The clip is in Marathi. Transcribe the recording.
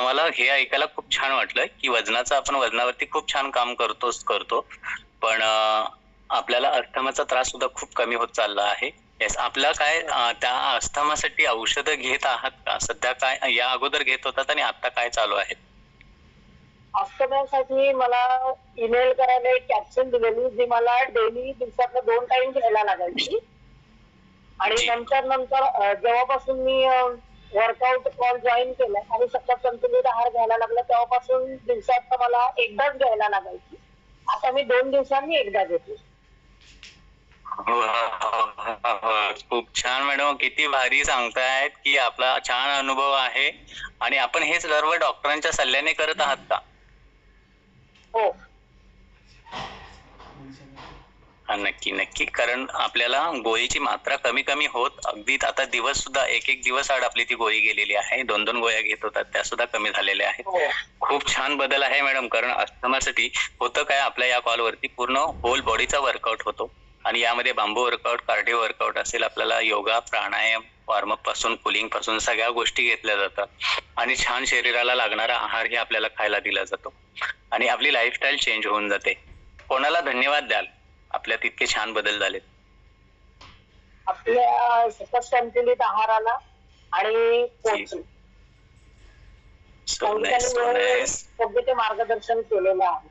आम्हाला हे ऐकायला खूप छान वाटलं की वजनाचं आपण वजनावरती खूप छान काम करतोच करतो. पण आपल्याला अस्थमाचा त्रास सुद्धा खूप कमी होत चालला आहे. येस आपला काय त्या अस्थमासाठी औषधं घेत आहात का? सध्या काय या अगोदर घेत होतात आणि आता काय चालू आहे? अस्तम्यासाठी मला ईमेल करायला एक कॅप्सूल दिलेली जी मला डेली दिवसातनं दोन टाइम घ्यायला लागायची. आणि. नंतर नंतर जेव्हापासून मी वर्कआउट कॉल जॉईन केला आणि सतत संतुलित आहार घ्यायला लागला तेव्हापासून दिवसात मला एकदाच घ्यायला लागायची. आता मी दोन दिवसांनी एकदा घेते. खूप छान मॅडम. किती भारी सांगतायत की आपला छान अनुभव आहे. आणि आपण हे सर्व डॉक्टरांच्या सल्ल्याने करत आहात का हो हा नक्की नक्की. कारण आपल्याला गोळीची मात्रा कमी कमी होत अगदी आता दिवस सुद्धा एक एक दिवस आड आपली ती गोळी गेलेली आहे. दोन दोन गोळ्या घेत होतात त्या सुद्धा कमी झालेल्या आहेत. हो. खूप छान बदल आहे मॅडम. कारण अस्थमासाठी होतं काय आपल्या या कॉलवरती पूर्ण होल बॉडीचा वर्कआउट होतो. आणि यामध्ये बांबू वर्कआउट कार्डिओ वर्कआउट असेल आपल्याला योगा प्राणायाम वॉर्मअपपासून कुलिंगपासून सगळ्या गोष्टी घेतल्या जातात. आणि छान शरीराला लागणारा आहारही आपल्याला खायला दिला जातो. आणि आपली लाईफस्टाईल चेंज होऊन जाते. कोणाला धन्यवाद द्याल? आपल्यात इतके छान बदल झालेत. आपल्या सतत संतुलित आहाराला आणि मार्गदर्शन केलेलं आहे.